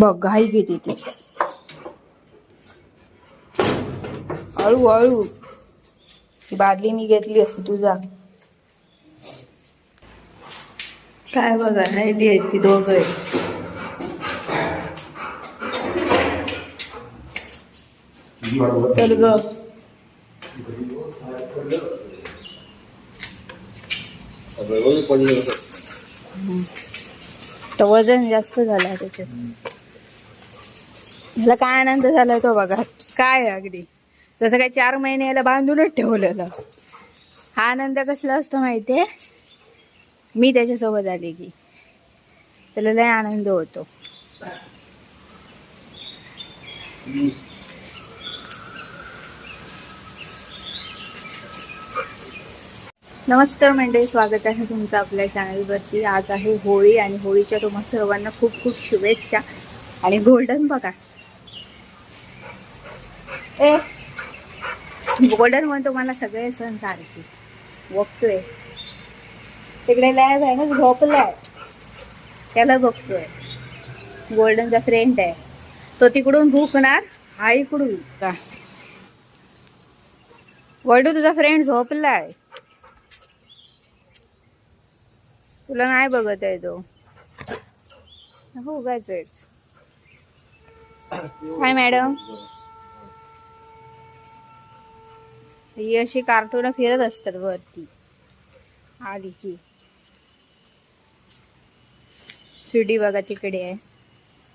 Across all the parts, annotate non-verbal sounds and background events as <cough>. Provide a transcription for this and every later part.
बघ घाई किती ती. हळू हळू. ती बादली मी घेतली असती तुझा काय बघा राहिली आहेत ती दोघं चल ग. तर वजन जास्त झालं त्याच्यात. ह्याला काय आनंद झाला तो बघा. काय अगदी. जसं काय चार महिने याला बांधूनच ठेवलेलं. हा आनंद कसला असतो माहितीये? मी त्याच्यासोबत आले की. त्याला लय आनंद होतो. नमस्कार मंडळी स्वागत आहे तुमचं आपल्या चॅनलवरती. आज आहे होळी आणि होळीच्या तुम्हा सर्वांना खूप खूप शुभेच्छा आणि गोल्डन बघा. ए. गोल्डन म्हणतो तुम्हाला सगळे सण सारखे. बघतोय. तिकडे लॅब आहे ना झोपलाय. त्याला बघतोय. गोल्डनचा फ्रेंड आहे. तो तिकडून भुकणार हा इकडून. का गोल्डू तुझा फ्रेंड झोपलाय. तुला नाही बघत आहे तो. हो उगाच आहे मॅडम ही अशी कार्टून फिरत असतात वरती. आली की. शिडी बघा तिकडे आहे.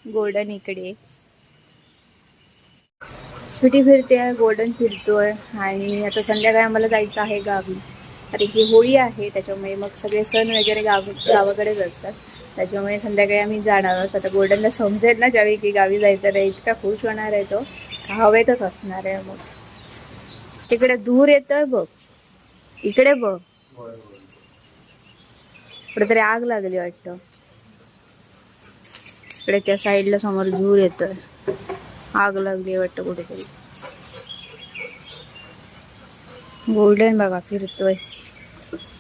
गोल्डन इकडे. सुटी फिरते आहे गोल्डन फिरतोय. आणि आता संध्याकाळी आम्हाला जायचं आहे गावी. कारण की होळी आहे त्याच्यामुळे मग सगळे सण वगैरे गाव गावाकडेच असतात त्याच्यामुळे संध्याकाळी आम्ही जाणार आहोत. आता गोल्डनला समजेल ना ज्यावेळी की गावी जायचं आहे इतका खुश होणार आहे तो. हवेतच असणार आहे मग. तिकडे धूर येतोय बघ. इकडे बघ. कुठेतरी आग लागली वाटतं. इकडे त्या साईडला समोर धूर येतोय. आग लागली वाटतं कुठेतरी. गोल्डन बघा फिरतोय.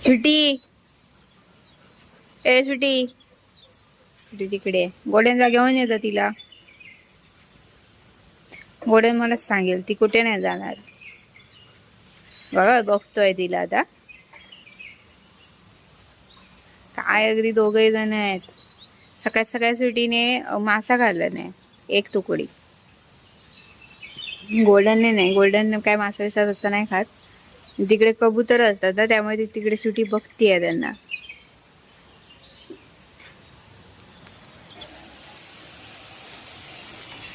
सुटी. ए सुटी. सुटी तिकडे. गोल्डनला घेऊन येतं तिला. गोल्डन मलाच सांगेल ती कुठे नाही जाणार. बघा बघतोय तिला आता. काय अगदी दोघे जण आहेत. सकाळ सकाळ सुटीने मासा खाल्ला नाही एक तुकडी. गोल्डनने नाही गोल्डन काय मासा विसा तसं नाही खात. तिकडे कबूतर असतात ना त्यामुळे ती तिकडे सुटी बघतीये त्यांना.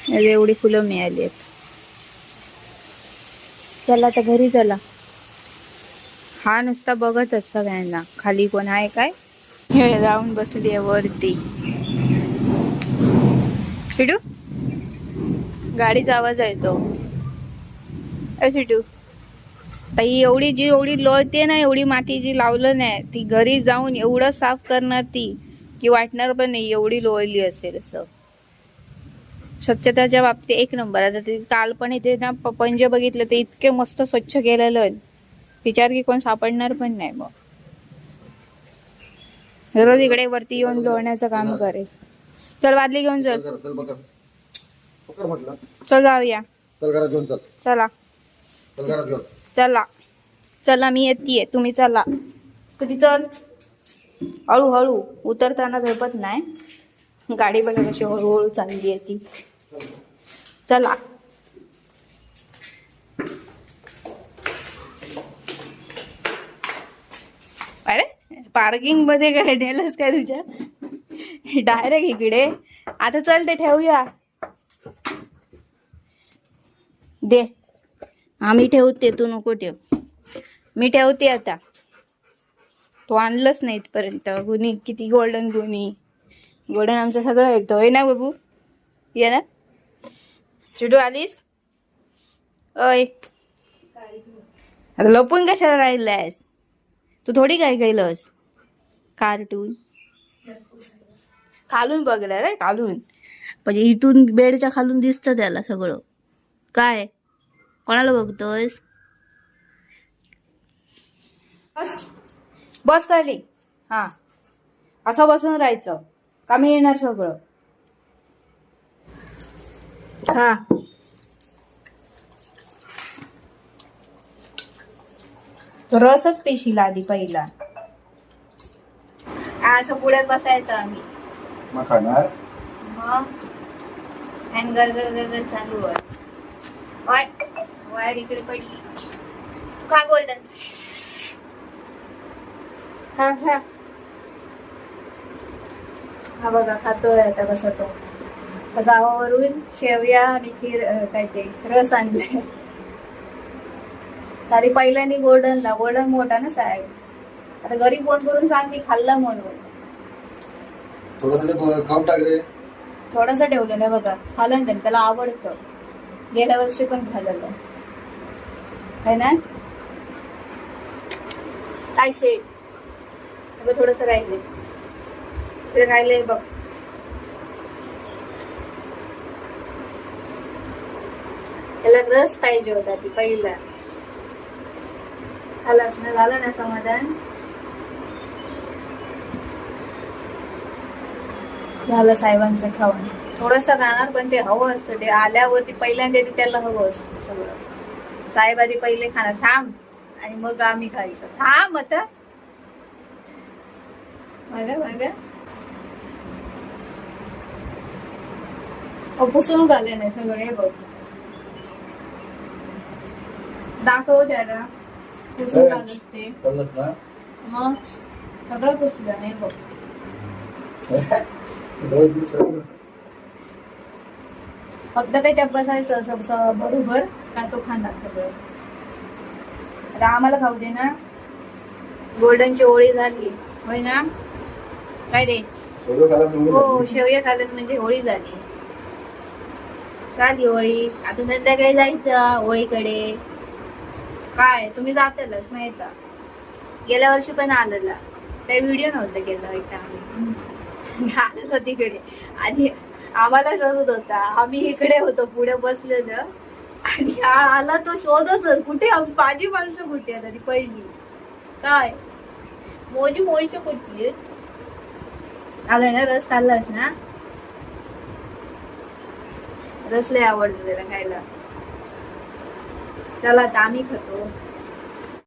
म्हणजे एवढी फुलं मिळाली आहेत. चला आता घरी चला. हा नुसता बघतच सगळ्यांना खाली कोण आहे काय? हे जाऊन बसली आहे वरती. शिडू? गाडीचा आवाज येतो. अ शिडू. ताई एवढी जी एवढी लोळते ना एवढी माती जी लावलं नाही ती घरी जाऊन एवढं साफ करणार ती की वाटणार पण नाही एवढी लोळली असेल असं. स्वच्छताच्या बाबतीत एक नंबर. आता ते काल पण इथे ना पंजे बघितलं ते इतके मस्त स्वच्छ केलेलं तिच्यावर की कोण सापडणार पण नाही मग. रोज इकडे वरती येऊन लोळण्याचं काम करेल. चल बादली घेऊन चल. चल जाऊया. चल चल. चला. चल घरात घेऊन. चला. चला मी येतीये तुम्ही चला. तुझी चल. हळूहळू उतरताना झोपत नाही. गाडी बघा कशी हळूहळू चालली आहे ती. चला. पार्किंगमध्ये काय नेलंच काय तुझ्या? डायरेक्ट इकडे. आता चल ते ठेवूया. दे. आम्ही ठेवते तू नको ठेव. मी ठेवते आता. तू आणलंच नाही इथपर्यंत. गुन्ही किती गोल्डन गुन्ही गोल्डन आमचं सगळं ऐकतो होय ना बाबू? ये ना. चिडू आलीस? अय आता लपून कशाला राहिलायस? तू थोडी काय गेलंस कार्टून. खालून बघलं रे. खालून. म्हणजे इथून बेडच्या खालून दिसतं त्याला सगळं. काय? कोणाला बघतोयस? बस. बस खाली. हा. असं बसून राहायचं. कमी येणार सगळं. तो रसच पेशीला आधी पहिला. असं पुढ्यात बसायचं आम्ही. मग खाणार? मग आणि गरगर गरगर चालू आहे वाय वायर इकडे पडली. खा गोल्डन खा खा हा बघा खातोय आता कसा तो. गावावरून शेवया आणि खीर काय ते रस आणले. तरी पहिल्यानी गोल्डनला गोल्डन मोठा ना साहेब. आता घरी फोन करून सांग मी खाल्ला म्हणून. थोडस खाऊन टाक रे थोडंसं ठेवलं ना बघा. खालं ना त्याला आवडतं. गेल्या वर्षी पण खाल्लं है ना? काय शेड अगं थोडस राहिले. ते राहिले बघ. त्याला रस पाहिजे होता ती पहिला. खालास ना झालं ना समाधान? झालं साहेबांचं खाऊन. थोडस खाणार पण ते हवं असतं. ते आल्यावरती पहिल्यांदा ते त्याला हवं असतं सगळं. साहेब आधी पहिले खाणार. थांब. आणि मग आम्ही खायचं. थांब आता. बघा बघा पुसून घाले नाही सगळे बघ. दाखव त्याला. पुसून घालत ते. मग? सगळं पुसलं नाही बघ. <laughs> फक्त त्याच्यात बसायचं बरोबर का तो खाणार सगळं? आता आम्हाला खाऊ दे ना. गोल्डनची होळी झाली. होय ना? काय रे? हो. शेवया खाल्लं म्हणजे होळी झाली. झाली होळी आता संध्याकाळी जायचं होळीकडे काय? तुम्ही जातालच माहीत गेल्या वर्षी पण आलेला. काही व्हिडिओ नव्हता केला एकदा आम्ही. <laughs> आलेलो तिकडे. आणि आम्हाला शोधत होता. आम्ही इकडे होतो पुढे बसलेलं. आणि आला तो शोधत कुठे? माझी माणसं कुठे आता ती पहिली. काय? मोजी मोळीच्या कुठली? आलं ना रस खाल्लास ना? रस लय आवडतो त्याला खायला. चला आता आम्ही खातो.